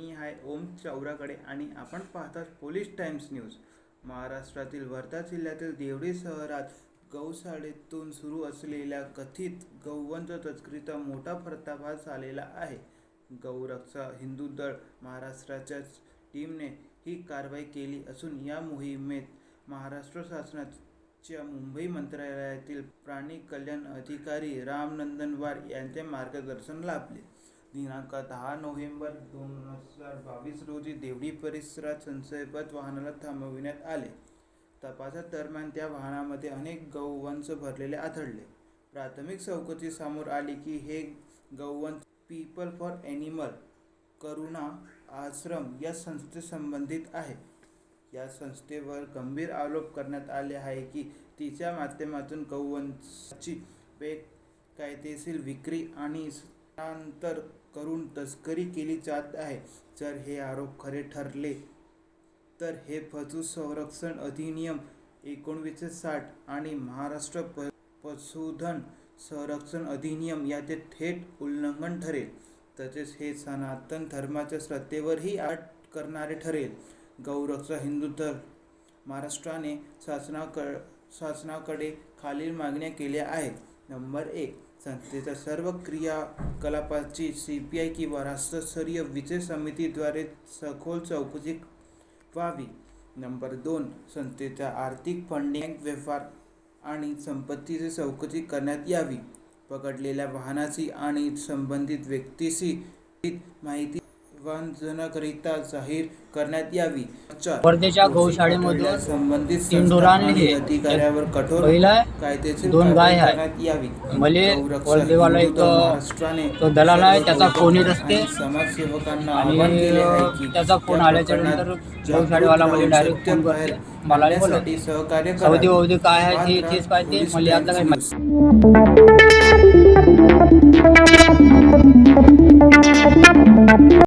मी हाय ओम चौराकडे आणि आपण पाहतात पोलीस टाइम्स न्यूज. महाराष्ट्रातील वर्धा जिल्ह्यातील देवडी शहरात गौशाळेतून सुरू असलेल्या कथित गौवंश तस्करीचा मोठा पर्दाफाश झालेला आहे. गौरक्षा हिंदू दळ महाराष्ट्राच्या टीमने ही कारवाई केली असून या मोहिमेत महाराष्ट्र शासनाच्या मुंबई मंत्रालयातील प्राणी कल्याण अधिकारी रामनंदन वार यांचे मार्गदर्शन लाभले. दिनांक दहा नोव्हेंबर दोन हजार बावीस रोजी देवडी परिसरात संशयपद वाहनाला थांबविण्यात आले. तपासा दरम्यान त्या वाहनामध्ये अनेक गौवंश भरलेले आढळले. प्राथमिक चौकशी समोर आली की हे गौवंश people for animal Karuna Ashram या संस्थेसंबंधित आहे. या संस्थेवर गंभीर आरोप करण्यात आले आहे की तिच्या माध्यमातून गौवंशाची बेकायदेशीर विक्री आणि स्थानांतर करून तस्करी केली जात आहे. जर हे आरोप खरे ठरले तर हे पशु संरक्षण अधिनियम एकोणवीसशे साठ आणि महाराष्ट्र प पशुधन संरक्षण अधिनियम याचे थेट उल्लंघन ठरेल. तसेच हे सनातन धर्माच्या श्रद्धेवरही आट करणारे ठरेल. गौरक्षा हिंदू धर्म महाराष्ट्राने शासनाक शासनाकडे खालील मागण्या केल्या आहेत. नंबर एक संस्थेच्या सर्व क्रियाकलापाची सी पी आय किंवा राष्ट्रस्तरीय विजय समितीद्वारे सखोल चौकशी व्हावी. नंबर दोन संस्थेच्या आर्थिक फंडिंग व्यवहार आणि संपत्तीची चौकशी करण्यात यावी. पकडलेल्या वाहनाची आणि संबंधित व्यक्तीशी माहिती वाहनजनकरिता जाहीर करण्यात यावी वर्धेच्या गौशाळेमधून पकडलेल्या संबंधित तीन आणली. आणि अधिकाऱ्यावर कठोर पहिला कायदेशीर दोन कारवाई गाय आहे. करण्यात यावी मले वर्धेवाला एक दल महाराष्ट्राने तो दलाल आहे, त्याचा असते. आणि समाजसेवकांना आवाहन केले आहे की त्याचा फोन आल्याच्यानंतर गौशाळेवाला मला डायरेक्ट फोन करते मला बोलत आणण्यासाठी सहकार्य करावे. वौदी काय आहे ते तेच पाहिजे मला यातलं काही माहिती